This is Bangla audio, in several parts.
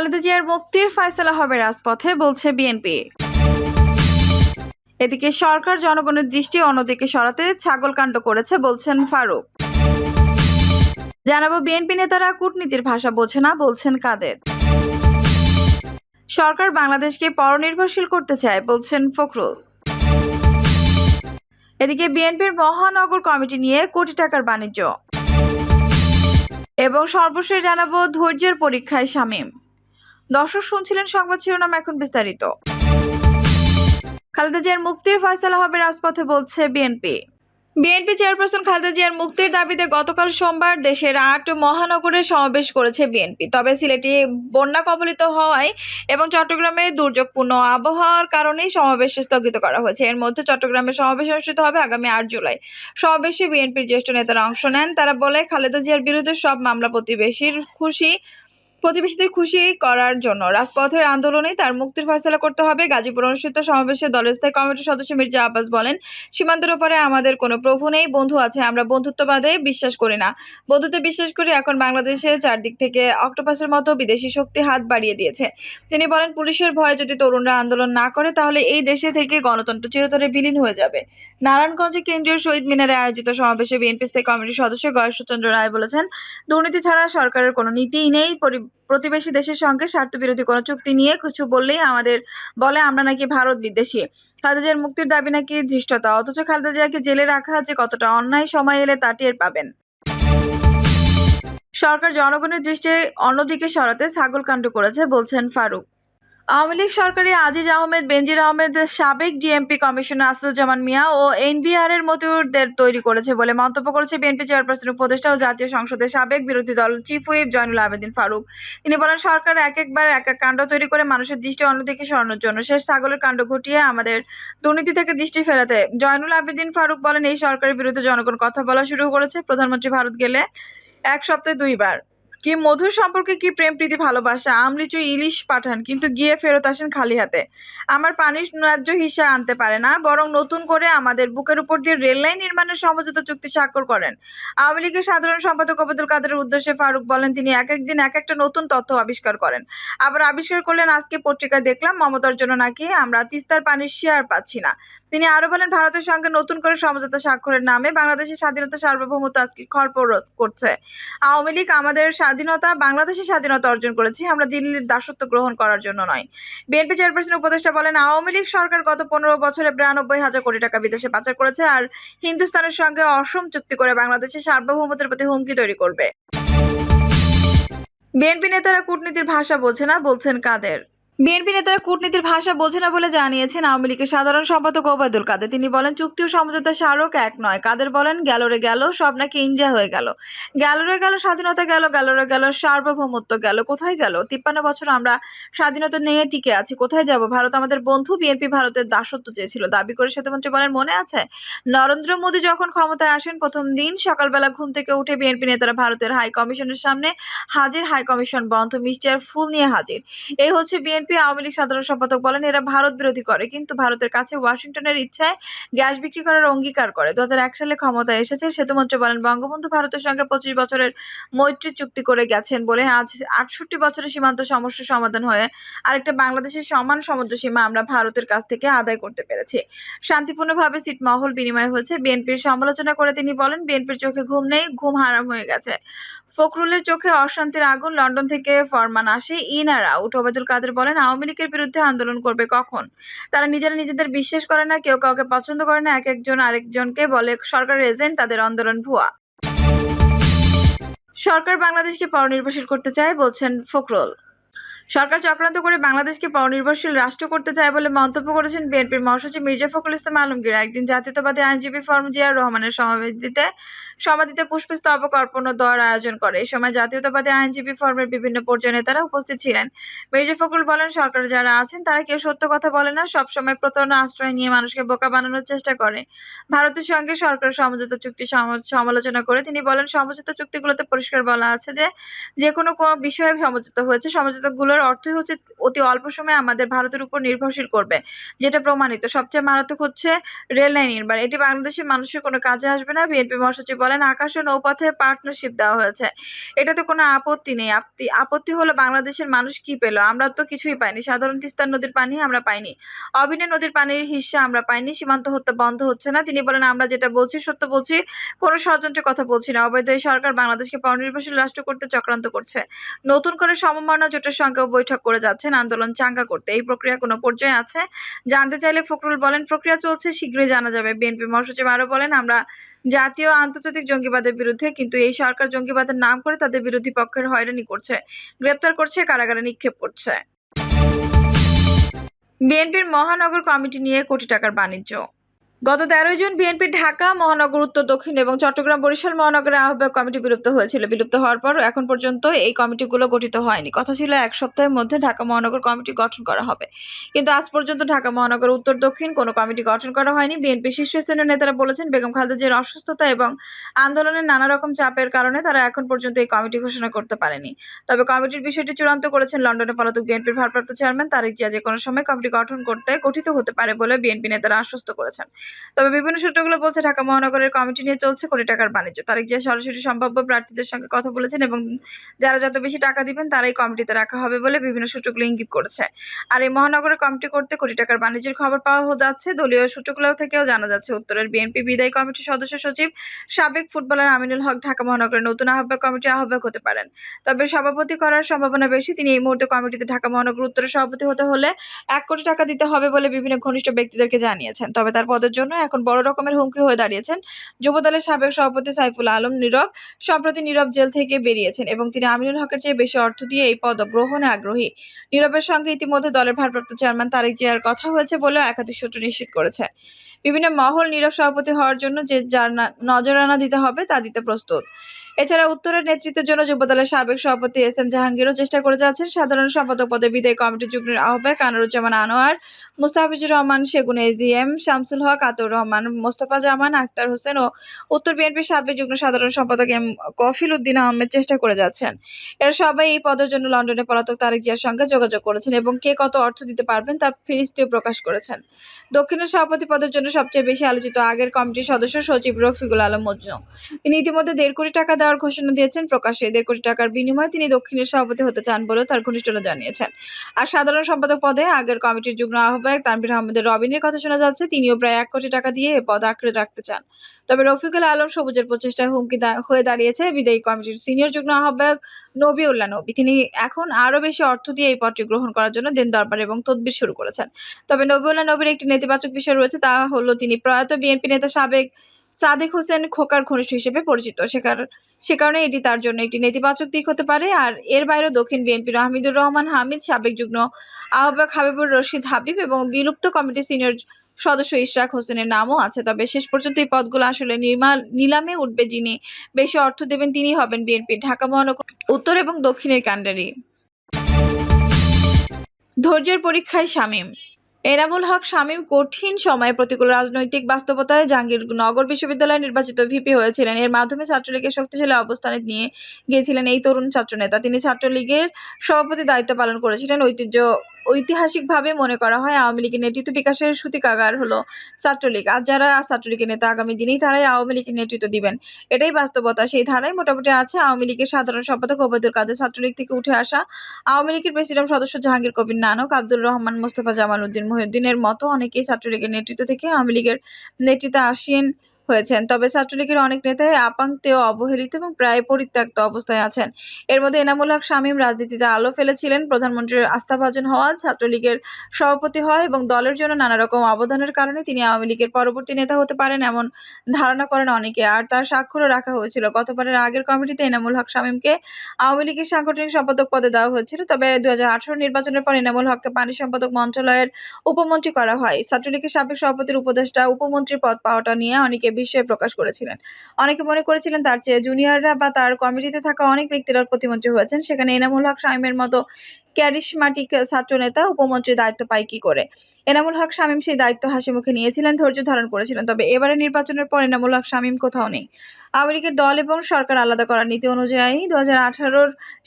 খালেদা জিয়ার মুক্তির ফয়সালা হবে রাজপথে, বলছে বিএনপি। এদিকে সরকার জনগণের দৃষ্টি অন্যদিকে সরাতে ছাগলকাণ্ড করেছে, বলছেন ফারুক। জানাব, বিএনপি নেতারা কূটনীতির ভাষা বোঝে না, বলছেন কাদের। সরকার বাংলাদেশকে পরনির্ভরশীল করতে চায়, বলছেন ফখরুল। এদিকে বিএনপির মহানগর কমিটি নিয়ে কোটি টাকার বাণিজ্য। এবং সর্বশেষ জানাব, ধৈর্যের পরীক্ষায় শামীম। দর্শক শুনছিলেন সংবাদ শিরোনাম এখন বিস্তারিত। খালেদা জিয়ার মুক্তির ফয়সালা হবে রাজপথে বলছে বিএনপি। বিএনপি চেয়ারপারসন খালেদা জিয়ার মুক্তির দাবিতে গতকাল সোমবার দেশের আট মহানগরে সমাবেশ করেছে বিএনপি। তবে সিলেটে বন্যা কবলিত হওয়ায় এবং চট্টগ্রামে দুর্যোগপূর্ণ আবহাওয়ার কারণেই সমাবেশ স্থগিত করা হয়েছে। এর মধ্যে চট্টগ্রামে সমাবেশ অনুষ্ঠিত হবে আগামী আট জুলাই। সমাবেশে বিএনপির জ্যেষ্ঠ নেতারা অংশ নেন। তারা বলে, খালেদা জিয়ার বিরুদ্ধে সব মামলা প্রতিবেশীর খুশি। প্রতিবেশীদের খুশি করার জন্য। রাজপথের আন্দোলনে তার মুক্তির ফয়সলা করতে হবে। গাজীপুর অনুষ্ঠিত সমাবেশে দলের স্থায়ী কমিটির সদস্য মির্জা আব্বাস বলেন, সীমান্তের ওপারে আমাদের কোনো প্রভু নেই, বন্ধু আছে, আমরা বন্ধুত্ববাদে বিশ্বাস করি না। বন্ধুত্বে বিশ্বাস করি এখন বাংলাদেশে চারদিক থেকে অক্টোপাসের মতো বিদেশি শক্তি হাত বাড়িয়ে দিয়েছে। তিনি বলেন, পুলিশের ভয়ে যদি তরুণরা আন্দোলন না করে, তাহলে এই দেশে থেকে গণতন্ত্র চিরতরে বিলীন হয়ে যাবে। নারায়ণগঞ্জে কেন্দ্রীয় শহীদ মিনারে আয়োজিত সমাবেশে বিএনপি স্থায়ী কমিটির সদস্য গয়েশ্বরচন্দ্র রায় বলেছেন, দুর্নীতি ছাড়া সরকারের কোনো নীতিই নেই প্রতিবেশী দেশের সঙ্গে স্বার্থবিরোধী কোনো চুক্তি নিয়ে কিছু বললেই আমাদের বলে, আমরা নাকি ভারত বিদ্বেষী। খালেদা জিয়ার মুক্তির দাবি নাকি ধৃষ্টতা? অথচ খালেদা জিয়াকে জেলে রাখা যে কতটা অন্যায় সময় এলে তা টের পাবেন। সরকার জনগণের দৃষ্টি অন্যদিকে সরাতে ছাগল কাণ্ড করেছে, বলছেন ফারুক। আওয়ামী লীগ সরকারি আজিজ আহমেদ, বেনজির আহমেদ, সাবেক ডিএমপি কমিশনার আসাদুজ্জামান মিয়া ও এনবিআর এর মতিউরদের তৈরি করেছে বলে মন্তব্য করেছে বিএনপি চেয়ারপারসন উপদেষ্টা ও জাতীয় সংসদের সাবেক বিরোধী দল চিফ হুইপ জয়নুল আবেদিন ফারুক। তিনি বলেন, সরকার এক একবার এক এক কাণ্ড তৈরি করে মানুষের দৃষ্টি অন্যদিকে সরানোর জন্য শেষ ছাগলের কাণ্ড ঘটিয়ে আমাদের দুর্নীতি থেকে দৃষ্টি ফেরাতে। জয়নুল আবেদিন ফারুক বলেন, এই সরকারের বিরুদ্ধে জনগণ কথা বলা শুরু করেছে। প্রধানমন্ত্রী ভারত গেলে এক সপ্তাহে দুইবার। কি মধুর সম্পর্কে কি প্রেম প্রীতি ভালোবাসা? আমলিচু ইলিশ পাঠান, কিন্তু গিয়ে ফেরত আসেন খালি হাতে। আমার পানির ন্যায্য হিসা আনতে পারে না, বরং নতুন করে আমাদের বুকের উপর দিয়ে রেল লাইন নির্মাণের সমঝোতা চুক্তি স্বাক্ষর করেন। আওয়ামী লীগের সাধারণ সম্পাদক ওবায়দুল কাদের উদ্দেশ্যে ফারুক বলেন, তিনি এক একদিন এক একটা নতুন তথ্য আবিষ্কার করেন। আবার আবিষ্কার করলেন, আজকে পত্রিকায় দেখলাম, মমতার জন্য নাকি আমরা তিস্তার পানির শেয়ার পাচ্ছি না। তিনি আরও বলেন, ভারতের সঙ্গে নতুন করে সমঝোতা স্বাক্ষরের নামে বাংলাদেশের স্বাধীনতা সার্বভৌমত্ব আজকে খড়পরোধ করছে। আওয়ামী লীগ আমাদের স্বাধীনতা, বাংলাদেশের স্বাধীনতা অর্জন করেছি, আমরা দিল্লির দাসত্ব গ্রহণ করার জন্য নয়। বিএনপি চেয়ারপারসন উপদেষ্টা বলেন, আওয়ামী লীগ সরকার গত পনেরো বছরে বিরানব্বই হাজার কোটি টাকা বিদেশে পাচার করেছে আর হিন্দুস্তানের সঙ্গে অসম চুক্তি করে বাংলাদেশের সার্বভৌমত্বের প্রতি হুমকি তৈরি করবে। বিএনপি নেতারা কূটনীতির ভাষা বোঝে না, বলছেন কাদের। বিএনপি নেতারা কূটনীতির ভাষা বোঝে না বলে জানিয়েছেন আওয়ামী লীগের সাধারণ সম্পাদক ওবায়দুল কাদের। তিনি বলেন চুক্তি ও সমঝোতা স্মারক এক নয়। কাদের বলেন গ্যালোরে গেল, সব নাকি ইন্ডিয়া হয়ে গেল। গ্যালোরে গেল, স্বাধীনতা গেল গ্যালোরে গেল, সার্বভৌমত্ব গেল। কোথায় গেল? তিপ্পান্ন বছর আমরা স্বাধীনতা নিয়ে টিকে আছি, কোথায় যাব? ভারত আমাদের বন্ধু, বিএনপি ভারতের দাসত্ব চেয়েছিল। দাবি করে সেতুমন্ত্রী বলেন, মনে আছে, নরেন্দ্র মোদী যখন ক্ষমতায় আসেন প্রথম দিন, সকালবেলা ঘুম থেকে উঠে বিএনপি নেতারা ভারতের হাই কমিশনের সামনে হাজির। হাই কমিশন বন্ধ মিষ্টি ফুল নিয়ে হাজির। এই হচ্ছে বিএনপি আওয়ামী লীগ সাধারণ সম্পাদক বলেন, এরা ভারত বিরোধী করে, কিন্তু ভারতের কাছে ওয়াশিংটনের ইচ্ছায় গ্যাস বিক্রি করার অঙ্গীকার করে। দুই হাজার এক সালে ক্ষমতায় এসেছে, সেতুমন্ত্রী বলেন, বঙ্গবন্ধু ভারতের সঙ্গে পঁচিশ বছরের মৈত্রী চুক্তি করে গেছেন বলে আজ আটষট্টি বছরের সীমান্ত সমস্যার সমাধান হয়ে আরেকটা বাংলাদেশের সমান সমুদ্র সীমা আমরা ভারতের কাছ থেকে আদায় করতে পেরেছি। শান্তিপূর্ণভাবে সিটমহল বিনিময় হয়েছে, বিএনপির সমালোচনা করে তিনি বলেন, বিএনপির চোখে ঘুম নেই, ঘুম হারাম হয়ে গেছে। ফখরুলের চোখে অশান্তির আগুন লন্ডন থেকে ফরমান আসে ইন আর আউট। ওবায়দুল কাদের বলেন, আওয়ামী লীগের বিরুদ্ধে আন্দোলন করবে কখন? তারা নিজেরা নিজেদের বিশ্বাস করে না, কেউ কাউকে পছন্দ করে না এক একজন আরেকজনকে বলে সরকারের এজেন্ট, তাদের আন্দোলন ভুয়া। সরকার বাংলাদেশকে পরনির্ভরশীল করতে চায়, বলছেন ফখরুল। সরকার চক্রান্ত করে বাংলাদেশকে পরনির্ভরশীল রাষ্ট্র করতে চায় বলে মন্তব্য করেছেন বিএনপির মহাসচিব মির্জা ফখরুল ইসলাম আলমগীর। একদিন জাতীয়তাবাদী আইনজীবী ফরম জিয়া রহমানের সমাবেশিতে সমাধিতে পুষ্পস্তবক অর্পণ ও দোয়ার আয়োজন করে। এই সময় জাতীয়তাবাদী আইনজীবী ফর্মের বিভিন্ন পর্যায়ে নেতারা উপস্থিত ছিলেন। মির্জা ফখরুল বলেন, সরকার যারা আছেন, তারা কেউ সত্য কথা বলে না। সবসময় প্রতারণা, আশ্রয় নিয়ে মানুষকে বোকা বানানোর চেষ্টা করে। ভারতের সঙ্গে সরকার সমঝোতা চুক্তি সমালোচনা করে তিনি বলেন, সমঝোতা চুক্তিগুলোতে পরিষ্কার বলা আছে যে যে কোনো কোনো বিষয়ে সমঝোতা হয়েছে। সমঝোতাগুলোর এগুলোর অর্থই হচ্ছে অতি অল্প সময়ে আমাদের ভারতের উপর নির্ভরশীল করবে, যেটা প্রমাণিত। সবচেয়ে মারাত্মক হচ্ছে রেল লাইন নির্মাণ। এটি বাংলাদেশের মানুষের কোনো কাজে আসবে না। বিএনপি মহাসচিব বলেন, আকাশ ও নৌপথে পার্টনারশিপ দেওয়া হয়েছে। এটাতে কোনো আপত্তি নেই। আপত্তি আপত্তি হলো বাংলাদেশের মানুষ কি পেল? আমরা তো কিছুই পাইনি। সাধারণ তিস্তার নদীর পানি আমরা পাইনি। অবিনে নদীর পানির হিস্সা আমরা পাইনি। সীমান্ত হত্যা বন্ধ হচ্ছে না। তিনি বলেন, আমরা যেটা বলছি, সত্য বলছি, কোনো ষড়যন্ত্রের কথা বলছি না। অবৈধ সরকার বাংলাদেশকে পরনির্ভরশীল রাষ্ট্র করতে চক্রান্ত করছে। নতুন করে সমমনা জোটের সঙ্গেও বৈঠক করে যাচ্ছেন আন্দোলন চাঙ্গা করতে। এই প্রক্রিয়া কোনো পর্যায়ে আছে? জানতে চাইলে ফখরুল বলেন, প্রক্রিয়া চলছে, শীঘ্রই জানা যাবে। বিএনপি মহাসচিব আরও বলেন, আমরা জাতীয় আন্তর্জাতিক জঙ্গিবাদের বিরুদ্ধে কিন্তু এই সরকার জঙ্গিবাদের নাম করে তাদের বিরোধী পক্ষের হয়রানি করছে, গ্রেপ্তার করছে, কারাগারে নিক্ষেপ করছে। বিএনপির মহানগর কমিটি নিয়ে কোটি টাকার বাণিজ্য। গত তেরোই জুন বিএনপি, ঢাকা, মহানগর, উত্তর, দক্ষিণ এবং চট্টগ্রাম, বরিশাল মহানগরের আহ্বায়ক কমিটি বিলুপ্ত হয়েছিল। বিলুপ্ত হওয়ার পর এখন পর্যন্ত এই কমিটিগুলো গঠিত হয়নি। কথা ছিল এক সপ্তাহের মধ্যে ঢাকা মহানগর কমিটি গঠন করা হবে। কিন্তু আজ পর্যন্ত ঢাকা মহানগর, উত্তর, দক্ষিণ কোনো কমিটি গঠন করা হয়নি। বিএনপি শীর্ষস্থানীয় নেতারা বলেছেন, বেগম খালেদা জিয়ার অসুস্থতা এবং আন্দোলনের নানা রকম চাপের কারণে তারা এখন পর্যন্ত এই কমিটি ঘোষণা করতে পারেনি। তবে কমিটির বিষয়টি চূড়ান্ত করেছেন লন্ডনে পলাতক বিএনপির ভারপ্রাপ্ত চেয়ারম্যান তারেক জিয়া। যে কোনো সময় কমিটি গঠন করতে গঠিত হতে পারে বলে বিএনপি নেতারা আশ্বস্ত করেছেন। তবে বিভিন্ন সূত্রগুলো বলছে ঢাকা মহানগরের কমিটি নিয়ে চলছে কোটি টাকার বাণিজ্য। তারেক জিয়া সরাসরি সম্ভাব্য প্রার্থীদের সঙ্গে কথা বলেছেন এবং যারা যত বেশি টাকা দিবেন, তারাই কমিটিতে রাখা হবে বলে বিভিন্ন সূত্রগুলো ইঙ্গিত করেছে। আর এই মহানগরের কমিটি করতে কোটি টাকার বাণিজ্যের খবর পাওয়া যাচ্ছে। দলীয় সূত্রগুলো থেকেও জানা যাচ্ছে, উত্তরের বিএনপি বিদায়ী কমিটির সদস্য সচিব, সাবেক ফুটবলার আমিনুল হক ঢাকা মহানগরের নতুন আহ্বায়ক কমিটি আহ্বায়ক হতে পারেন। তবে সভাপতি করার সম্ভাবনা বেশি। তিনি এই মুহূর্তে কমিটিতে ঢাকা মহানগর উত্তরের সভাপতি হতে হলে এক কোটি টাকা দিতে হবে বলে বিভিন্ন ঘনিষ্ঠ ব্যক্তিদেরকে জানিয়েছেন। তবে তার পদের জন্য এখন বড় রকমের হুমকি হয়ে দাঁড়িয়েছেন যুবদলের সাবেক সভাপতি সাইফুল আলম নীরব। সম্প্রতি নীরব জেল থেকে বেরিয়েছেন এবং তিনি আমিনুল হকের চেয়ে বেশি অর্থ দিয়ে এই পদ গ্রহণে আগ্রহী। নীরবের সঙ্গে ইতিমধ্যে দলের ভারপ্রাপ্ত চেয়ারম্যান তারেক জিয়ার কথা হয়েছে বলেও একাধিক সূত্র নিশ্চিত করেছে। বিভিন্ন মহল নীরব সভাপতি হওয়ার জন্য যে যার নজরানা দিতে হবে তা দিতে প্রস্তুত। এছাড়া উত্তরের নেতৃত্বের জন্য যুবদলের সাবেক সভাপতি এস এম জাহাঙ্গীরও চেষ্টা করে যাচ্ছেন। সাধারণ সম্পাদক পদে বিদায়ী কমিটির যুগ্ম আহ্বায়ক আনোয়ারুজ্জামান আনোয়ার, মুস্তাফিজুর রহমান, সেগুন এজিএম শামসুল হক আতর রহমান, মোস্তফা জামান আক্তার হোসেন ও উত্তর বিএনপির সাবেক যুগ্ম সাধারণ সম্পাদক এম কফিল উদ্দিন আহমেদ চেষ্টা করে যাচ্ছেন। এরা সবাই এই পদের জন্য লন্ডনে পলাতক তারেক জিয়ার সঙ্গে যোগাযোগ করেছেন এবং কে কত অর্থ দিতে পারবেন তা ফিরিস্তিও প্রকাশ করেছেন। দক্ষিণের সভাপতি পদের জন্য সবচেয়ে বেশি আলোচিত আগের কমিটির সদস্য সচিব রফিকুল আলম মজনু। তিনি ইতিমধ্যে দেড় কোটি টাকা দেওয়ার ঘোষণা দিয়েছেন প্রকাশ্যে। দেড় কোটি টাকার বিনিময়ে তিনি দক্ষিণের সভাপতি হতে চান বলেও তার ঘনিষ্ঠরা জানিয়েছেন। আর সাধারণ সম্পাদক পদে আগের কমিটির যুগ্ম আহ্বায়ক তানভীর আহমেদের রবিনের কথা শোনা যাচ্ছে। তিনিও প্রায় এক কোটি টাকা দিয়ে এ পদ আঁকড়ে রাখতে চান। তবে রফিকুল আলম সবুজের প্রচেষ্টায় হুমকি হয়ে দাঁড়িয়েছে বিদায়ী কমিটির সিনিয়র যুগ্ম আহ্বায়ক নবিউল্লাহ নবী। তিনি এখন আরও বেশি অর্থ দিয়ে এই পদটি গ্রহণ করার জন্য দিন দরবার এবং তদবির শুরু করেছেন। তবে নবিউল্লাহ নবীর একটি নেতিবাচক বিষয় রয়েছে, তা হলো তিনি প্রয়াত বিএনপি নেতা সাবেক সাদেক হোসেন খোকার ঘনিষ্ঠ হিসেবে পরিচিত। সে কার- সে কারণে এটি তার জন্য একটি নেতিবাচক দিক হতে পারে। আর এর বাইরেও দক্ষিণ বিএনপির হামিদুর রহমান, হামিদ, সাবেক যুগ্ম আহ্বায়ক হাবিবুর রশিদ হাবিব এবং বিলুপ্ত কমিটির সিনিয়র সদস্য ইশরাক হোসেনের নামও আছে। তবে শেষ পর্যন্ত এই পদগুলো আসলে নিলামে উঠবে যিনি, বেশি অর্থ দেবেন তিনি হবেন বিএনপির ঢাকা মহানগর, উত্তর এবং দক্ষিণের কাণ্ডারি ধৈর্যের পরীক্ষায় শামীম। এনামুল হক শামীম কঠিন সময়ে প্রতিকূল রাজনৈতিক বাস্তবতায় জাহাঙ্গীরনগর বিশ্ববিদ্যালয়ে নির্বাচিত ভিপি হয়েছিলেন। এর মাধ্যমে ছাত্রলীগের শক্তিশালী অবস্থানে নিয়ে গিয়েছিলেন এই তরুণ ছাত্রনেতা। তিনি ছাত্রলীগের সভাপতি দায়িত্ব পালন করেছিলেন। ঐতিহ্য ঐতিহাসিকভাবে মনে করা হয় আওয়ামী লীগের নেতৃত্ব বিকাশের সূতিকাগার হলো ছাত্রলীগ। আর যারা ছাত্রলীগের নেতা আগামী দিনেই তারাই আওয়ামী লীগের নেতৃত্ব দিবেন। এটাই বাস্তবতা। সেই ধারায় মোটামুটি আছে আওয়ামী লীগের সাধারণ সম্পাদক ওবায়দুল কাদের ছাত্রলীগ থেকে উঠে আসা। আওয়ামী লীগের প্রেসিডেন্ট সদস্য জাহাঙ্গীর কবির নানক, আব্দুর রহমান মোস্তফা জামাল উদ্দিন মহিউদ্দিনের মতো অনেকেই ছাত্রলীগের নেতৃত্ব থেকে আওয়ামী লীগের নেতৃত্বে আসীন। হয়েছেন। তবে ছাত্রলীগের অনেক নেতাই আপাঙ্ক্তেও অবহেলিত এবং প্রায় পরিত্যক্ত অবস্থায় আছেন। এর মধ্যে এনামুল হক, শামীম রাজনীতিতে আলো ফেলেছিলেন। প্রধানমন্ত্রীর আস্থাভাজন হওয়া ছাত্রলীগের সভাপতি হয় এবং দলের জন্য নানা রকম অবদানের কারণে তিনি আওয়ামী লীগের পরবর্তী নেতা হতে পারেন এমন ধারণা করেন অনেকে। আর তার স্বাক্ষরও রাখা হয়েছিল। গতবারের আগের কমিটিতে এনামুল হক, শামীমকে আওয়ামী লীগের সাংগঠনিক সম্পাদক পদে দেওয়া হয়েছিল। তবে দুই হাজার আঠারো নির্বাচনের পর এনামুল হককে পানি সম্পাদক মন্ত্রণালয়ের উপমন্ত্রী করা হয়। ছাত্রলীগের সাবেক সভাপতির উপদেষ্টা, উপমন্ত্রীর পদ পাওয়াটা নিয়ে অনেকে বিস্ময় প্রকাশ করেছিলেন। অনেকে মনে করেছিলেন তার চেয়ে জুনিয়ররা বা তার কমিটিতে থাকা অনেক ব্যক্তিরা প্রতিমন্ত্রী হয়েছেন। সেখানে এনামুল হক শামীমের মতো ক্যারিশমাটিক ছাত্রনেতা, উপমন্ত্রীর দায়িত্ব পায় কি করে? এনামুল হক শামীম সেই দায়িত্ব হাসি মুখে নিয়েছিলেন, ধৈর্য ধারণ করেছিলেন। তবে এবারে নির্বাচনের পর এনামুল হক শামীম কোথাও নেই। আওয়ামী লীগের দল এবং সরকার আলাদা করার নীতি অনুযায়ী দু হাজার আঠারো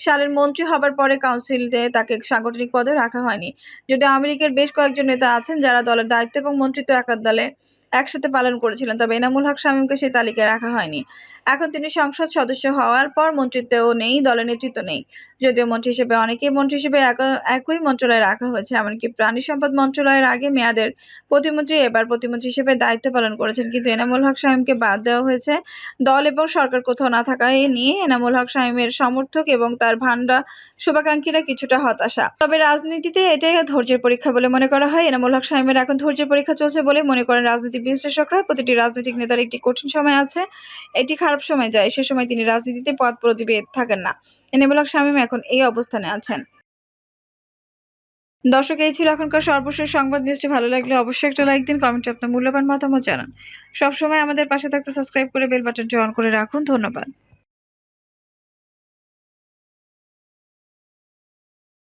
সালের মন্ত্রী হবার পরে কাউন্সিলে তাকে সাংগঠনিক পদে রাখা হয়নি। যদিও আওয়ামী বেশ কয়েকজন নেতা আছেন যারা দলের দায়িত্ব এবং মন্ত্রিত্ব একার দলে একসাথে পালন করেছিলেন তবে এনামুল হক শামীমকে সেই তালিকায় রাখা হয়নি। এখন তিনি সংসদ সদস্য হওয়ার পর মন্ত্রিত্বেও নেই দলের নেতৃত্ব নেই। যদিও মন্ত্রী হিসেবে অনেকেই মন্ত্রী হিসেবে একই মন্ত্রণালয়ে রাখা হয়েছে, এমনকি প্রাণী সম্পদ মন্ত্রণালয়ের আগে মেয়াদের প্রতিমন্ত্রী, এবার প্রতিমন্ত্রী হিসেবে দায়িত্ব পালন করেছেন। কিন্তু এনামুল হক শামীমকে বাদ দেওয়া হয়েছে। দল এবং সরকার কোথাও না থাকায় নিয়ে এনামুল হক শামীমের সমর্থক এবং তার ভান্ডা শুভাকাঙ্ক্ষীরা কিছুটা হতাশা। তবে রাজনীতিতে এটাই ধৈর্যের পরীক্ষা বলে মনে করা হয়। এনামুল হক শামীমের এখন ধৈর্যের পরীক্ষা চলছে বলে মনে করেন রাজনৈতিক বিশ্লেষকরা। প্রতিটি রাজনৈতিক নেতার একটি কঠিন সময় আছে। এটি খারাপ সময় যায়, সে সময় তিনি রাজনীতিতে পদ প্রদীপে থাকেন না। এনামুল শামীম এখন এই অবস্থানে আছেন। দর্শক, এই ছিল এখনকার সর্বশেষ সংবাদ। নিউজটি ভালো লাগলে অবশ্যই একটা লাইক দিন, কমেন্টে আপনার মূল্যবান মতামত জানান। সবসময় আমাদের পাশে থাকতে সাবস্ক্রাইব করে বেল বাটনটি অন করে রাখুন। ধন্যবাদ।